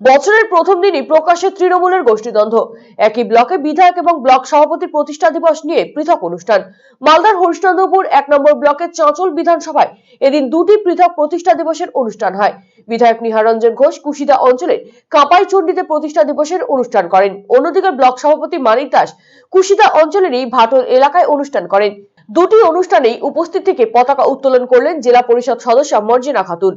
বছরের প্রথম দিনই প্রকাশ্যে তৃণমূলের গোষ্ঠীদ্বন্দ্ব। একই ব্লকে বিধায়ক এবং ব্লক সভাপতির প্রতিষ্ঠা দিবস নিয়ে পৃথক অনুষ্ঠান। মালদার হরিশ্চন্দ্রপুর এক নম্বর ব্লকের চাঁচল বিধানসভায় এদিন দুটি পৃথক প্রতিষ্ঠা দিবসের অনুষ্ঠান হয়। বিধায়ক নিহারঞ্জন ঘোষ কুশিদা অঞ্চলের কাপাই চণ্ডীতে প্রতিষ্ঠা দিবসের অনুষ্ঠান করেন। অন্যদিকে ব্লক সভাপতি মানিক দাস কুশিদা অঞ্চলেরই ভাটল এলাকায় অনুষ্ঠান করেন। দুটি অনুষ্ঠানেই উপস্থিত থেকে পতাকা উত্তোলন করলেন জেলা পরিষদ সদস্য মর্জিনা খাতুন।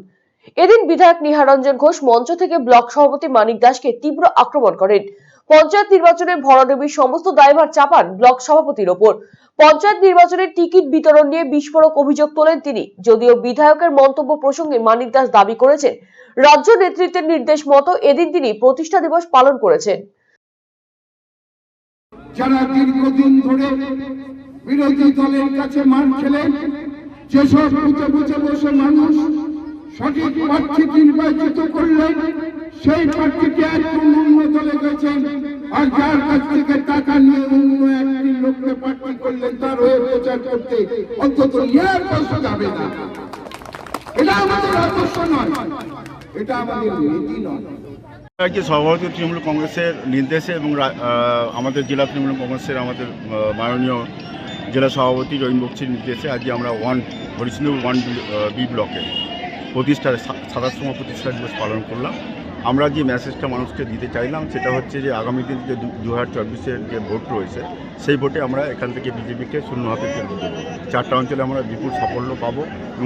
এদিন বিধায়ক নিহারঞ্জন ঘোষ মঞ্চ থেকে ব্লক সভাপতি মানিক দাসকে তীব্র আক্রমণ করেন। পঞ্চায়েত নির্বাচনে ভরাডুবির সমস্ত দায়ভার চাপান ব্লক সভাপতির ওপর। পঞ্চায়েত নির্বাচনের টিকিট বিতরণ নিয়ে বিস্ফোরক অভিযোগ তোলেন তিনি। যদিও বিধায়কের মন্তব্য প্রসঙ্গে মানিক দাস দাবি করেছেন, রাজ্য নেতৃত্বের নির্দেশ মতো এদিন তিনি প্রতিষ্ঠা দিবস পালন করেছেন। যারা দীর্ঘদিন ধরে বিরোধী দলের কাছে মার খেলেন, যেসব বুঝে বুঝে বসে মানুষ সঠিক প্রার্থী নির্বাচিত করলেন সেই প্রার্থীকে একদম অন্য দলে গেছেন। আর যার কাছ থেকে টাকা নিয়ে অন্য একটি লোককে প্রার্থী করলেন, তার হয়ে প্রচার করতে অন্তত ইয়ার কষ্ট যাবে না। এটা আমাদের আদর্শ নয়, এটা আমাদের নীতি নয়। আজকে সভাপতি তৃণমূল কংগ্রেসের নির্দেশে এবং আমাদের জেলা তৃণমূল কংগ্রেসের আমাদের মাননীয় জেলা সভাপতি রহিম বক্সির নির্দেশে আজকে আমরা ওয়ান হরিশ্চন্দ্র ওয়ান বি ব্লকে প্রতিষ্ঠার সাতাশতম প্রতিষ্ঠা দিবস পালন করলাম। আমরা যে মেসেজটা মানুষকে দিতে চাইলাম, সেটা হচ্ছে যে আগামী দিন যে দু হাজার যে ভোট রয়েছে, সেই ভোটে আমরা এখান থেকে বিজেপিকে শূন্য হাতে চারটা অঞ্চলে আমরা বিপুল সাফল্য পাবো।